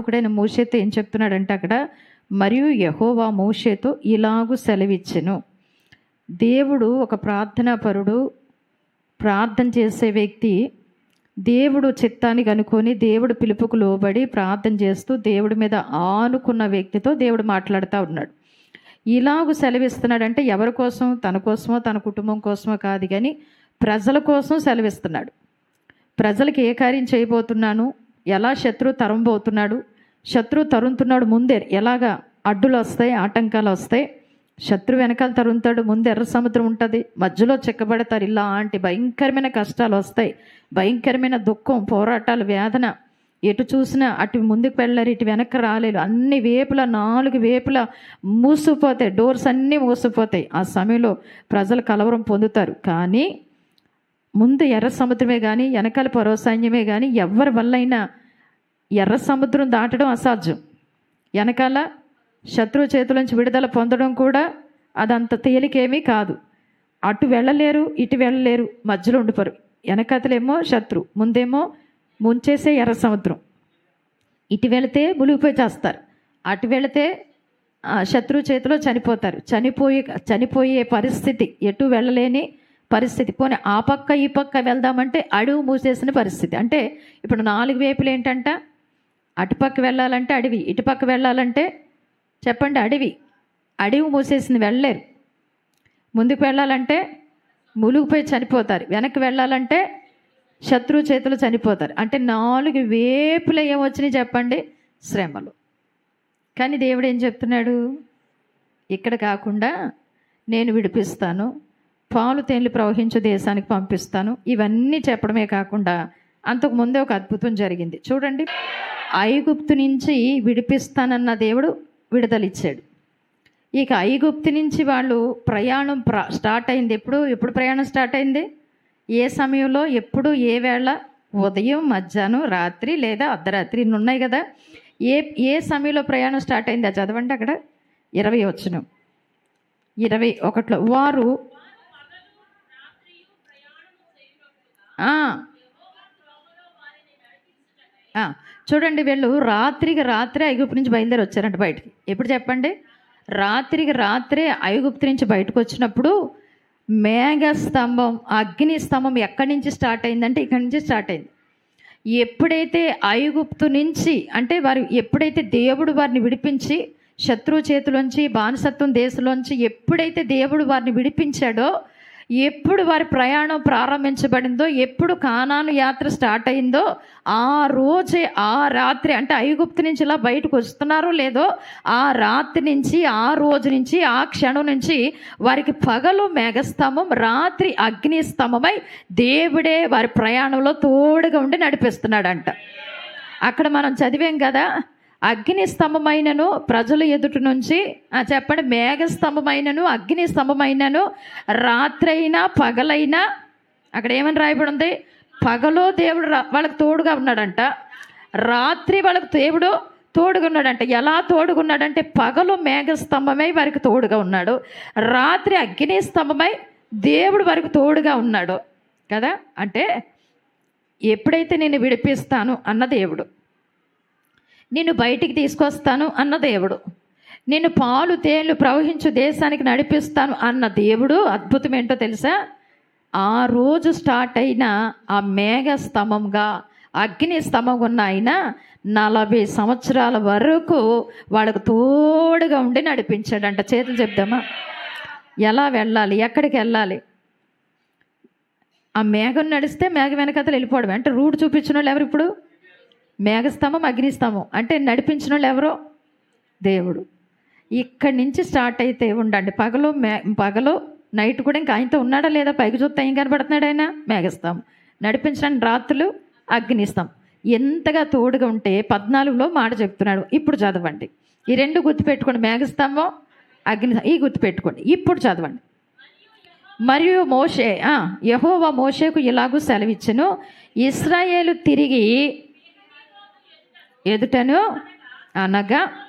ఒకడైన మోషేతో ఏం చెప్తున్నాడంటే అక్కడ మరియు యహోవా మోషేతో ఇలాగు సెలవిచ్చెను. దేవుడు ఒక ప్రార్థనా పరుడు ప్రార్థన చేసే వ్యక్తి దేవుడు చిత్తానికి అనుకొని దేవుడు పిలుపుకు లోబడి ప్రార్థన చేస్తూ దేవుడి మీద ఆనుకున్న వ్యక్తితో దేవుడు మాట్లాడుతూ ఉన్నాడు. ఇలాగు సెలవిస్తున్నాడంటే ఎవరి కోసం? తన కోసమో తన కుటుంబం కోసమో కాదు కానీ ప్రజల కోసం సెలవిస్తున్నాడు. ప్రజలకు ఏ కార్యం చేయబోతున్నాను? ఎలా శత్రువు తరంబోతున్నాడు? శత్రువు తరుముతున్నాడు ముందే. ఎలాగా? అడ్డులు వస్తాయి ఆటంకాలు వస్తాయి. శత్రు వెనకాల తరుముతాడు ముందు ఎర్ర సముద్రం ఉంటుంది. మధ్యలో చెక్కబడతారు. ఇలాంటి భయంకరమైన కష్టాలు వస్తాయి. భయంకరమైన దుఃఖం పోరాటాలు వేదన. ఎటు చూసినా అటు ముందుకు వెళ్ళారు ఇటు వెనక్కి రాలేరు. అన్ని వేపుల నాలుగు వేపుల మూసిపోతాయి డోర్స్ అన్నీ మూసిపోతాయి ఆ సమయంలో ప్రజలు కలవరం పొందుతారు. కానీ ముందు ఎర్ర సముద్రమే కానీ వెనకాల పరోసాన్యమే కానీ ఎవరి వల్లైనా ఎర్ర సముద్రం దాటడం అసాధ్యం. వెనకాల శత్రువు చేతుల విడుదల పొందడం కూడా అదంత తేలికేమీ కాదు. అటు వెళ్ళలేరు ఇటు వెళ్ళలేరు మధ్యలో ఉండిపోరు. వెనకతలేమో శత్రు ముందేమో ముంచేసే ఎర్ర సముద్రం. ఇటు వెళితే మునిగిపోయి చేస్తారు. అటు వెళితే శత్రువు చేతిలో చనిపోతారు. చనిపోయి చనిపోయే పరిస్థితి ఎటు వెళ్ళలేని పరిస్థితి. పోనీ ఆ పక్క ఈ పక్క వెళ్దామంటే అడవి మూసేసిన పరిస్థితి. అంటే ఇప్పుడు నాలుగు వైపులు ఏంటంటే? అటుపక్క వెళ్ళాలంటే అడవి ఇటుపక్క వెళ్ళాలంటే చెప్పండి అడవి. అడవి మూసేసింది వెళ్ళలేరు. ముందుకు వెళ్ళాలంటే ములుగుపోయి చనిపోతారు. వెనక్కి వెళ్ళాలంటే శత్రువు చేతులు చనిపోతారు. అంటే నాలుగు వేపులు ఏమొచ్చినాయి చెప్పండి? శ్రమలు. కానీ దేవుడు ఏం చెప్తున్నాడు? ఇక్కడ కాకుండా నేను విడిపిస్తాను పాలు తేనెలు ప్రవహించు దేశానికి పంపిస్తాను. ఇవన్నీ చెప్పడమే కాకుండా అంతకుముందే ఒక అద్భుతం జరిగింది. చూడండి. ఐగుప్తు నుంచి విడిపిస్తానన్న దేవుడు విడుదలిచ్చాడు. ఇక ఐగుప్తు నుంచి వాళ్ళు ప్రయాణం ప్ర స్టార్ట్ అయింది ఎప్పుడు? ఎప్పుడు ప్రయాణం స్టార్ట్ అయింది? ఏ సమయంలో? ఎప్పుడు? ఏ వేళ? ఉదయం మధ్యాహ్నం రాత్రి లేదా అర్ధరాత్రి? ఉన్నాయి కదా. ఏ ఏ సమయంలో ప్రయాణం స్టార్ట్ అయింది? అది చదవండి అక్కడ. ఇరవై వచ్చిన ఇరవై ఒకటిలో. వారు చూడండి వీళ్ళు రాత్రికి రాత్రే ఐగుప్తు నుంచి బయలుదేరి వచ్చారంట బయటికి. ఎప్పుడు చెప్పండి? రాత్రికి రాత్రే ఐగుప్తు నుంచి బయటకు వచ్చినప్పుడు మేఘ స్తంభం అగ్ని స్తంభం ఎక్కడి నుంచి స్టార్ట్ అయిందంటే ఇక్కడి నుంచి స్టార్ట్ అయింది. ఎప్పుడైతే ఐగుప్తు నుంచి అంటే వారు ఎప్పుడైతే దేవుడు వారిని విడిపించి శత్రువు చేతిలోంచి బానిసత్వం దేశంలోంచి ఎప్పుడైతే దేవుడు వారిని విడిపించాడో ఎప్పుడు వారి ప్రయాణం ప్రారంభించబడిందో ఎప్పుడు కానాను యాత్ర స్టార్ట్ అయిందో ఆ రోజే ఆ రాత్రి అంటే ఐగుప్తు నుంచి ఇలా బయటకు వస్తున్నారో లేదో ఆ రాత్రి నుంచి ఆ రోజు నుంచి ఆ క్షణం నుంచి వారికి పగలు మేఘస్తంభం రాత్రి అగ్ని స్తంభమై దేవుడే వారి ప్రయాణంలో తోడుగా ఉండి నడిపిస్తున్నాడంట. అక్కడ మనం చదివాం కదా అగ్ని స్తంభమైనను ప్రజల ఎదుట నుంచి ఆ, చెప్పండి మేఘ స్తంభమైనను అగ్ని స్తంభమైనను రాత్రైనా పగలైనా అక్కడ ఏమని రాయబడి ఉంది? పగలో దేవుడు రా- వాళ్ళకి తోడుగా ఉన్నాడంట. రాత్రి వాళ్ళకి దేవుడు తోడుగా ఉన్నాడంట. ఎలా తోడుగా ఉన్నాడంటే పగలు మేఘ స్తంభమై వారికి తోడుగా ఉన్నాడు. రాత్రి అగ్ని స్తంభమై దేవుడు వారికి తోడుగా ఉన్నాడు. కదా? అంటే ఎప్పుడైతే నేను విడిపిస్తాను అన్న దేవుడు. నిన్ను బయటికి తీసుకొస్తాను అన్న దేవుడు. నేను పాలు తేళ్ళు ప్రవహించు దేశానికి నడిపిస్తాను అన్న దేవుడు అద్భుతం ఏంటో తెలుసా? ఆ రోజు స్టార్ట్ అయిన ఆ మేఘ స్తంభంగా అగ్ని స్తంభం ఉన్న ఆయన నలభై సంవత్సరాల వరకు వాళ్ళకు తోడుగా ఉండి నడిపించాడంట. చేతులు చెప్దామా? ఎలా వెళ్ళాలి? ఎక్కడికి వెళ్ళాలి? ఆ మేఘం నడిస్తే మేఘ వెనకతలు వెళ్ళిపోవడం అంటే రూట్ చూపించిన వాళ్ళు ఎవరు ఇప్పుడు? మేఘస్తంభం అగ్నిస్తంభం. అంటే నడిపించిన వాళ్ళు ఎవరో? దేవుడు. ఇక్కడి నుంచి స్టార్ట్ అయితే ఉండండి. పగలు మే పగలు నైట్ కూడా ఇంకా ఆయనతో ఉన్నాడా లేదా? పైకి చూస్తే ఏం కనబడుతున్నాడు ఆయన? మేఘస్తంభం. నడిపించడానికి రాత్రులు అగ్నిస్తాం ఎంతగా తోడుగా ఉంటే పద్నాలుగులో మాట చెప్తున్నాడు. ఇప్పుడు చదవండి. ఈ రెండు గుర్తుపెట్టుకోండి. మేఘస్తంభం అగ్ని ఈ గుర్తుపెట్టుకోండి. ఇప్పుడు చదవండి. మరియు మోషే యహోవా మోషేకు ఇలాగూ సెలవిచ్చను. ఇస్రాయేలు తిరిగి ఎదుటను అనగా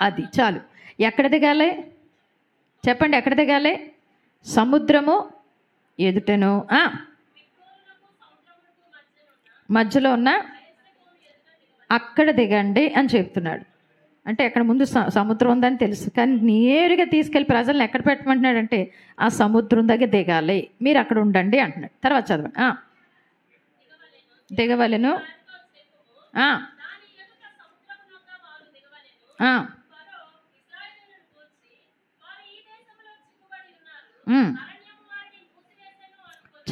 అది చాలు. ఎక్కడ దిగాలి? చెప్పండి ఎక్కడ దిగాలి? సముద్రము ఎదుటను మధ్యలో ఉన్న అక్కడ దిగండి అని చెప్తున్నాడు. అంటే అక్కడ ముందు స- సముద్రం ఉందని తెలుసు. కానీ నేరుగా తీసుకెళ్ళి ప్రజల్ని ఎక్కడ పెట్టమంటున్నాడంటే ఆ సముద్రం దగ్గర దిగాలి. మీరు అక్కడ ఉండండి అంటున్నాడు. తర్వాత చదవండి. దిగవలెను.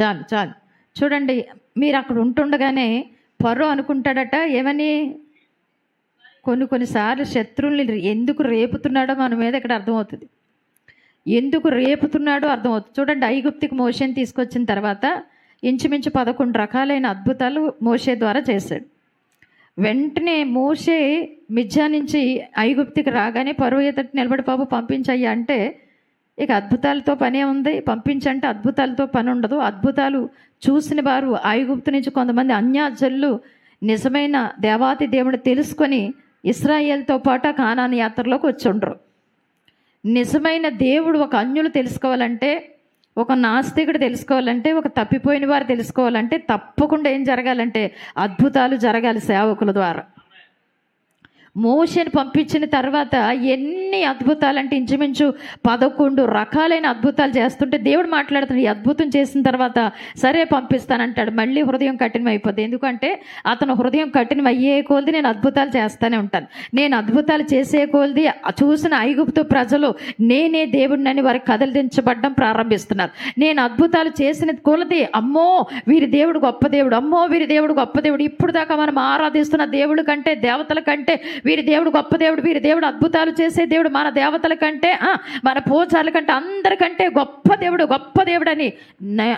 చాలు చాలు. చూడండి మీరు అక్కడ ఉంటుండగానే పరో అనుకుంటాడట ఏమని? కొన్ని కొన్నిసార్లు శత్రువుల్ని ఎందుకు రేపుతున్నాడో మన మీద ఇక్కడ అర్థమవుతుంది. ఎందుకు రేపుతున్నాడో అర్థమవుతుంది. చూడండి ఐగుప్తికి మోషన్ తీసుకొచ్చిన తర్వాత ఇంచుమించు పదకొండు రకాలైన అద్భుతాలు మోషే ద్వారా చేశాడు. వెంటనే మోషే మిజ్జా నుంచి ఐగుప్తికి రాగానే పరువు ఎదుటి నిలబడి బాబు పంపించయ్యా అంటే ఇక అద్భుతాలతో పనే ఉంది పంపించంటే అద్భుతాలతో పని ఉండదు. అద్భుతాలు చూసిన వారు ఐగుప్తు నుంచి కొంతమంది అన్యాజల్లు నిజమైన దేవాతి దేవుడు తెలుసుకొని ఇస్రాయేల్తో పాటు ఆ కానాని యాత్రలోకి వచ్చి ఉండరు. నిజమైన దేవుడు ఒక అన్యులు తెలుసుకోవాలంటే ఒక నాస్తికుడు తెలుసుకోవాలంటే ఒక తప్పిపోయిన వారు తెలుసుకోవాలంటే తప్పకుండా ఏం జరగాలంటే అద్భుతాలు జరగాలి సేవకుల ద్వారా. మోషని పంపించిన తర్వాత ఎన్ని అద్భుతాలు అంటే ఇంచుమించు పదకొండు రకాలైన అద్భుతాలు చేస్తుంటే దేవుడు మాట్లాడుతున్నాడు ఈ అద్భుతం చేసిన తర్వాత సరే పంపిస్తానంటాడు. మళ్ళీ హృదయం కఠినం అయిపోద్ది ఎందుకంటే అతను హృదయం కఠినం అయ్యే కొలది నేను అద్భుతాలు చేస్తూనే ఉంటాను. నేను అద్భుతాలు చేసే కొలది చూసిన ఐగుప్తు ప్రజలు నేనే దేవుడినని వారికి కదలించబడడం ప్రారంభిస్తున్నారు. నేను అద్భుతాలు చేసిన కొలది అమ్మో వీరి దేవుడు గొప్ప దేవుడు అమ్మో వీరి దేవుడు గొప్ప దేవుడు. ఇప్పుడు దాకా మనం ఆరాధిస్తున్న దేవుడి కంటే దేవతల కంటే వీరి దేవుడు గొప్ప దేవుడు వీరి దేవుడు అద్భుతాలు చేసే దేవుడు మన దేవతల కంటే మన పూజారుల కంటే అందరికంటే గొప్ప దేవుడు గొప్ప దేవుడని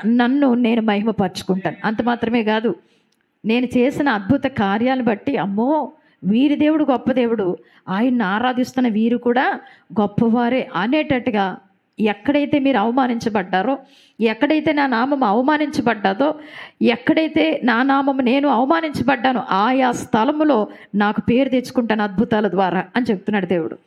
నన్ను నేను మహిమపరుచుకుంటాను. అంత మాత్రమే కాదు నేను చేసిన అద్భుత కార్యాలు బట్టి అమ్మో వీరి దేవుడు గొప్ప దేవుడు ఆయన్ని ఆరాధిస్తున్న వీరు కూడా గొప్పవారే అనేటట్టుగా ఎక్కడైతే మీరు అవమానించబడ్డారో ఎక్కడైతే నా నామం అవమానించబడ్డాదో ఎక్కడైతే నా నామం నేను అవమానించబడ్డానో ఆయా స్థలములో నాకు పేరు తెచ్చుకుంటాను అద్భుతాల ద్వారా అని చెప్తున్నాడు దేవుడు.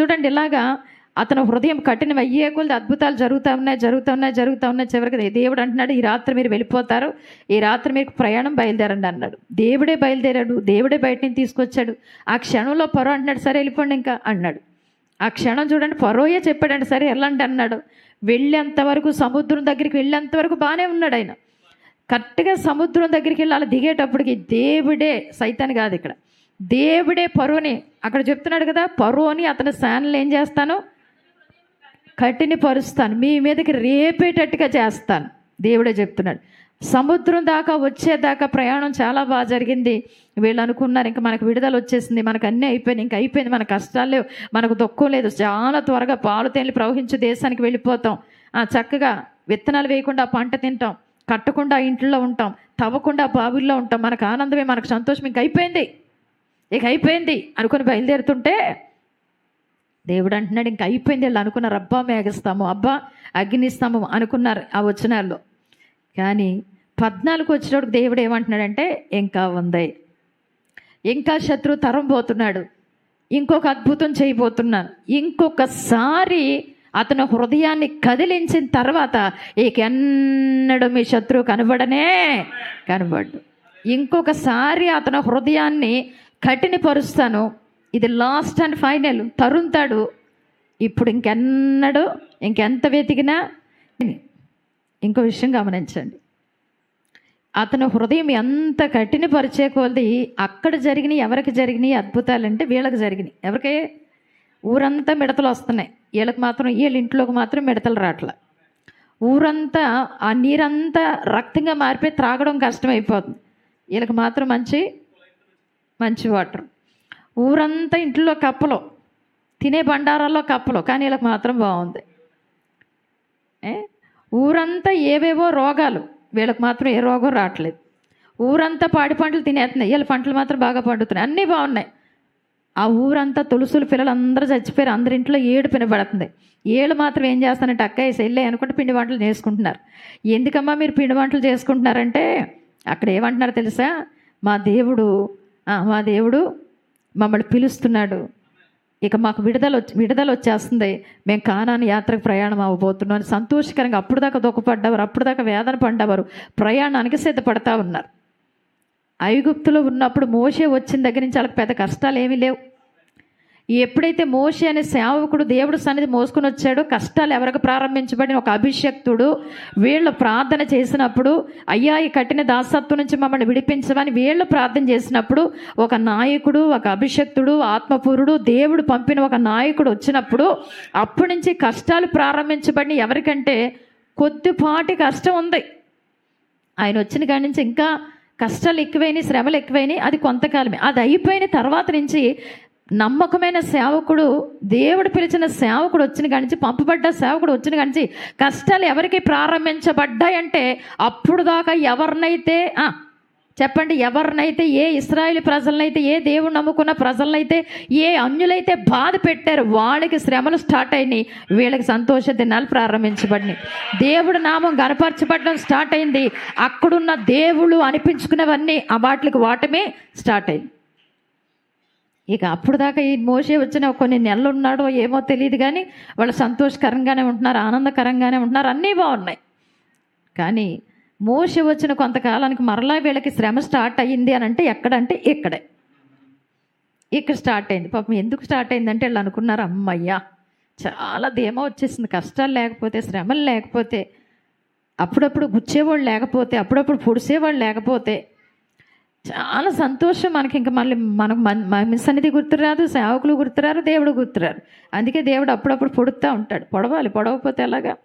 చూడండి ఇలాగా అతను హృదయం కఠినం అయ్యే కొలది అద్భుతాలు జరుగుతూ ఉన్నాయి జరుగుతూ ఉన్నాయి జరుగుతూ ఉన్నాయి. చివరికి దేవుడు అంటున్నాడు ఈ రాత్రి మీరు వెళ్ళిపోతారు ఈ రాత్రి మీకు ప్రయాణం బయలుదేరండి అన్నాడు. దేవుడే బయలుదేరాడు దేవుడే బయట నుంచి తీసుకొచ్చాడు ఆ క్షణంలో పొర అంటున్నాడు సరే వెళ్ళిపోండి ఇంకా అన్నాడు. ఆ క్షణం చూడండి పరోయే చెప్పాడండి సరే వెళ్ళండి అన్నాడు. వెళ్ళేంతవరకు సముద్రం దగ్గరికి వెళ్ళేంతవరకు బాగానే ఉన్నాడు ఆయన. కరెక్ట్గా సముద్రం దగ్గరికి వెళ్ళి అలా దిగేటప్పటికి దేవుడే సైతాన్ కాదు ఇక్కడ. దేవుడే పరువుని అక్కడ చెప్తున్నాడు కదా పరువుని అతని శానలు ఏం చేస్తాను? కట్టిని పరుస్తాను మీ మీదకి రేపేటట్టుగా చేస్తాను. దేవుడే చెప్తున్నాడు. సముద్రం దాకా వచ్చేదాకా ప్రయాణం చాలా బాగా జరిగింది. వీళ్ళు అనుకున్నారు ఇంకా మనకు విడుదల వచ్చేసింది మనకు అన్నీ అయిపోయింది ఇంకా అయిపోయింది మన కష్టాలు లేవు మనకు దుఃఖం లేదు చాలా త్వరగా పాలు తేలి ప్రవహించే దేశానికి వెళ్ళిపోతాం. ఆ, చక్కగా విత్తనాలు వేయకుండా పంట తింటాం కట్టకుండా ఇంట్లో ఉంటాం తవ్వకుండా బావిల్లో ఉంటాం మనకు ఆనందమే మనకు సంతోషం ఇంక అయిపోయింది. ఇక అయిపోయింది అనుకుని బయలుదేరుతుంటే దేవుడు అంటున్నాడు ఇంక అయిపోయింది వీళ్ళు అనుకున్నారు అబ్బా మేఘస్తాము అబ్బా అగ్నిస్తాము అనుకున్నారు ఆ వచనాల్లో కానీ పద్నాలుగు వచ్చినప్పుడు దేవుడు ఏమంటున్నాడంటే ఇంకా ఉంది. ఇంకా శత్రు తరం పోతున్నాడు ఇంకొక అద్భుతం చేయబోతున్నాను ఇంకొకసారి అతను హృదయాన్ని కదిలించిన తర్వాత ఈకెన్నడు మీ శత్రువు కనబడనే కనబడ్డు. ఇంకొకసారి అతను హృదయాన్ని కఠినపరుస్తాను. ఇది లాస్ట్ అండ్ ఫైనల్ తరుంతాడు. ఇప్పుడు ఇంకెన్నడు ఇంకెంత వెతికినా ఇంకో విషయం గమనించండి. అతను హృదయం ఎంత కఠినపరిచే కొలది అక్కడ జరిగినాయి ఎవరికి జరిగినాయి అద్భుతాలంటే వీళ్ళకి జరిగినాయి. ఎవరికి? ఊరంతా మిడతలు వస్తున్నాయి. వీళ్ళకి మాత్రం వీళ్ళ ఇంట్లోకి మాత్రం మిడతలు రావట్లే ఊరంతా ఆ నీరంతా రక్తంగా మారిపోయి త్రాగడం కష్టమైపోతుంది. వీళ్ళకి మాత్రం మంచి మంచి వాటర్. ఊరంతా ఇంట్లో కప్పలు. తినే బండారాల్లో కప్పలు. కానీ వీళ్ళకి మాత్రం బాగుంది. ఏ? ఊరంతా ఏవేవో రోగాలు. వీళ్ళకి మాత్రం ఏ రోగం రావట్లేదు. ఊరంతా పాడి పంటలు తినేస్తున్నాయి. వీళ్ళ పంటలు మాత్రం బాగా పండుతున్నాయి. అన్నీ బాగున్నాయి. ఆ ఊరంతా తులుసులు పిల్లలు అందరూ చచ్చిపోయారు. అందరి ఇంట్లో ఏడు పినబడుతుంది ఏళ్ళు మాత్రం ఏం చేస్తానంటే టక్క వేసి వెళ్ళే అనుకుంటే పిండి వంటలు చేసుకుంటున్నారు. ఎందుకమ్మా మీరు పిండి వంటలు చేసుకుంటున్నారంటే అక్కడ ఏమంటున్నారు తెలుసా? మా దేవుడు మా దేవుడు మమ్మల్ని పిలుస్తున్నాడు. ఇక మాకు విడుదల వచ్చి విడుదల వచ్చేస్తుంది. మేము కానాని యాత్రకు ప్రయాణం అవ్వబోతున్నాం. అని సంతోషకరంగా అప్పుడు దాకా దుఃఖపడ్డవారు అప్పుడు దాకా వేదన పడ్డవారు ప్రయాణానికి సిద్ధపడతా ఉన్నారు. ఐగుప్తులో ఉన్నప్పుడు మోషే వచ్చిన దగ్గర నుంచి వాళ్ళకి పెద్ద కష్టాలు ఏమీ లేవు. ఎప్పుడైతే మోషి అనే సేవకుడు దేవుడు సన్నిధి మోసుకుని వచ్చాడో కష్టాలు ఎవరికి ప్రారంభించబడిన ఒక అభిషక్తుడు వీళ్ళు ప్రార్థన చేసినప్పుడు అయ్యా ఈ కఠిన దాసత్వం నుంచి మమ్మల్ని విడిపించమని వీళ్ళు ప్రార్థన చేసినప్పుడు ఒక నాయకుడు ఒక అభిషక్తుడు ఆత్మపూరుడు దేవుడు పంపిన ఒక నాయకుడు వచ్చినప్పుడు అప్పటి నుంచి కష్టాలు ప్రారంభించబడిన ఎవరికంటే కొద్దిపాటి కష్టం ఉంది. ఆయన వచ్చిన కాడి నుంచి ఇంకా కష్టాలు ఎక్కువైనాయి శ్రమలు ఎక్కువైనాయి అది కొంతకాలమే. అది అయిపోయిన తర్వాత నుంచి నమ్మకమైన సేవకుడు దేవుడు పిలిచిన సేవకుడు వచ్చిన కానించి పంపబడ్డ సేవకుడు వచ్చిన కానించి కష్టాలు ఎవరికి ప్రారంభించబడ్డాయంటే అప్పుడు దాకా ఎవరినైతే చెప్పండి ఎవరినైతే ఏ ఇస్రాయేల్ ప్రజలనైతే ఏ దేవుడు నమ్ముకున్న ప్రజలనైతే ఏ అన్యులైతే బాధ పెట్టారు వాళ్ళకి శ్రమలు స్టార్ట్ అయినాయి వీళ్ళకి సంతోష దినాలు ప్రారంభించబడినాయి దేవుడు నామం గనపరచబడడం స్టార్ట్ అయింది. అక్కడున్న దేవుళ్ళు అనిపించుకున్నవన్నీ ఆ వాటికి వాటమే స్టార్ట్ అయింది. ఇక అప్పుడు దాకా ఈ మోసే వచ్చిన కొన్ని నెలలు ఉన్నాడో ఏమో తెలియదు కానీ వాళ్ళు సంతోషకరంగానే ఉంటున్నారు ఆనందకరంగానే ఉంటున్నారు అన్నీ బాగున్నాయి. కానీ మోసే వచ్చిన కొంతకాలానికి మరలా వీళ్ళకి శ్రమ స్టార్ట్ అయ్యింది అని అంటే ఎక్కడంటే ఇక్కడే. ఇక్కడ స్టార్ట్ అయింది. పాపం ఎందుకు స్టార్ట్ అయిందంటే వీళ్ళు అనుకున్నారు అమ్మయ్యా చాలా ధీమా వచ్చేసింది కష్టాలు లేకపోతే శ్రమలు లేకపోతే అప్పుడప్పుడు గుచ్చేవాళ్ళు లేకపోతే అప్పుడప్పుడు పొడిసేవాళ్ళు లేకపోతే చాలా సంతోషం మనకి. ఇంకా మళ్ళీ మనకు మన సన్నిధి గుర్తురాదు సేవకులు గుర్తురారు దేవుడు గుర్తురారు. అందుకే దేవుడు అప్పుడప్పుడు పొడుతూ ఉంటాడు. పొడవాలి పొడవకపోతే ఎలాగా?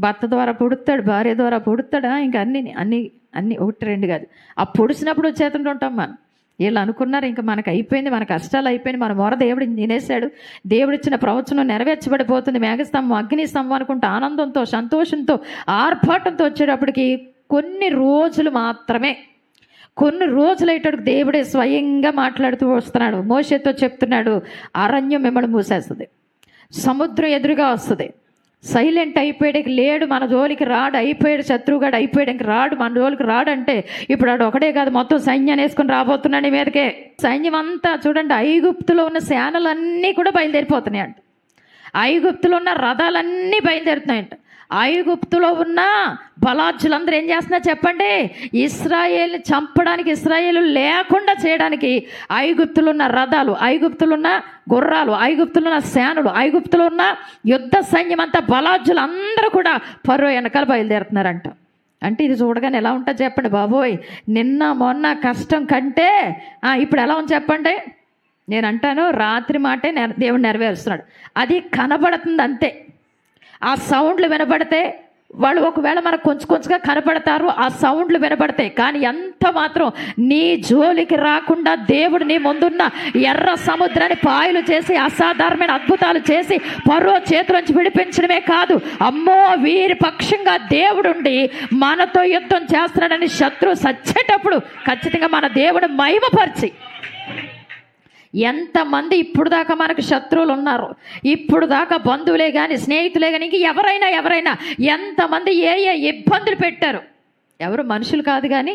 భర్త ద్వారా పొడుతాడు భార్య ద్వారా పొడుతాడా? ఇంకా అన్ని అన్ని అన్ని ఒకటి రెండు కాదు. ఆ పొడిచినప్పుడు వచ్చేతంటే ఉంటాం మనం. వీళ్ళు అనుకున్నారు ఇంకా మనకు అయిపోయింది మన కష్టాలు అయిపోయింది మన మొర దేవుడు తినేశాడు. దేవుడు ఇచ్చిన ప్రవచనం నెరవేర్చబడిపోతుంది. మేఘస్తంభం అగ్నిస్తంభం అనుకుంటే ఆనందంతో సంతోషంతో ఆర్భాటంతో వచ్చేటప్పటికి కొన్ని రోజులు మాత్రమే కొన్ని రోజులైటప్పుడు దేవుడే స్వయంగా మాట్లాడుతూ వస్తున్నాడు. మోషేతో చెప్తున్నాడు అరణ్యం మిమ్మల్ని మూసేస్తుంది. సముద్రం ఎదురుగా వస్తుంది. సైలెంట్ అయిపోయాడు లేడు మన జోలికి రాడు అయిపోయాడు శత్రువుగాడు అయిపోయాడు ఇంక రాడు మన జోలికి రాడు అంటే ఇప్పుడు ఆడు ఒకటే కాదు మొత్తం సైన్యాన్ని వేసుకుని రాబోతున్నాడు ఈ మీదకే. సైన్యం అంతా చూడండి ఐగుప్తులో ఉన్న సేనలన్నీ కూడా బయలుదేరిపోతున్నాయి అంట ఐగుప్తులో ఉన్న రథాలన్నీ బయలుదేరుతున్నాయంట. ఐగుప్తులో ఉన్న బలాజులందరూ ఏం చేస్తున్నారు చెప్పండి? ఇస్రాయేల్ని చంపడానికి ఇస్రాయేలు లేకుండా చేయడానికి ఐగుప్తులు ఉన్న రథాలు ఐగుప్తులు ఉన్న గుర్రాలు ఐగుప్తులు ఉన్న సేనులు ఐగుప్తులు ఉన్న యుద్ధ సైన్యం అంతా బలాజులు అందరూ కూడా పరో వెనకాల బయలుదేరుతున్నారంట. అంటే ఇది చూడగానే ఎలా ఉంటుంది చెప్పండి బాబోయ్. నిన్న మొన్న కష్టం కంటే ఇప్పుడు ఎలా ఉంది చెప్పండి? నేను అంటాను రాత్రి మాటే నెర- దేవుడు నెరవేరుస్తున్నాడు. అది కనబడుతుంది అంతే. ఆ సౌండ్లు వినబడితే వాళ్ళు ఒకవేళ మనకు కొంచెం కొంచెంగా కనపడతారు ఆ సౌండ్లు వినబడతాయి. కానీ ఎంత మాత్రం నీ జోలికి రాకుండా దేవుడు నీ ముందున్న ఎర్ర సముద్రాన్ని పాయలు చేసి అసాధారణమైన అద్భుతాలు చేసి పరో చేతులోంచి విడిపించడమే కాదు. అమ్మో వీరి పక్షంగా దేవుడుండి మనతో యుద్ధం చేస్తున్నాడని శత్రువు సచ్చేటప్పుడు ఖచ్చితంగా మన దేవుడు మహిమపరిచి ఎంతమంది ఇప్పుడు దాకా మనకు శత్రువులు ఉన్నారు ఇప్పుడు దాకా బంధువులే కానీ స్నేహితులే కానీ ఇంక ఎవరైనా ఎవరైనా ఎంతమంది ఏ ఏ ఇబ్బందులు పెట్టారు? ఎవరు మనుషులు కాదు కానీ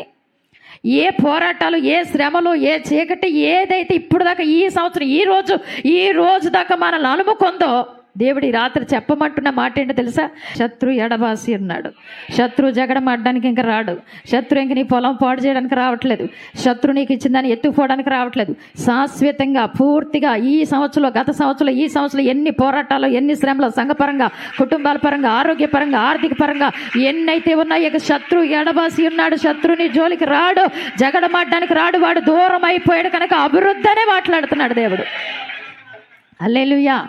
ఏ పోరాటాలు ఏ శ్రమలు ఏ చీకటి ఏదైతే ఇప్పుడు దాకా ఈ సంవత్సరం ఈ రోజు ఈ రోజు దాకా మనల్ని అనుముకుందో దేవుడి రాత్రి చెప్పమంటున్న మాట ఏంటో తెలుసా? శత్రు ఎడబాసి ఉన్నాడు శత్రు జగడమాడడానికి ఇంకా రాడు. శత్రు ఇంక నీ పొలం పాడు చేయడానికి రావట్లేదు. శత్రు నీకు ఇచ్చిన దాన్ని ఎత్తుకుపోవడానికి రావట్లేదు. శాశ్వతంగా పూర్తిగా ఈ సంవత్సరంలో గత సంవత్సరంలో ఈ సంవత్సరంలో ఎన్ని పోరాటాలు ఎన్ని శ్రమలు సంఘపరంగా కుటుంబాల పరంగా ఆరోగ్యపరంగా ఆర్థిక పరంగా ఎన్నైతే ఉన్నాయో ఇక శత్రు ఎడబాసి ఉన్నాడు. శత్రుని జోలికి రాడు. జగడమాడడానికి రాడు. వాడు దూరం అయిపోయాడు కనుక అభివృద్ధి అనే మాట్లాడుతున్నాడు దేవుడు. అల్లెలుయా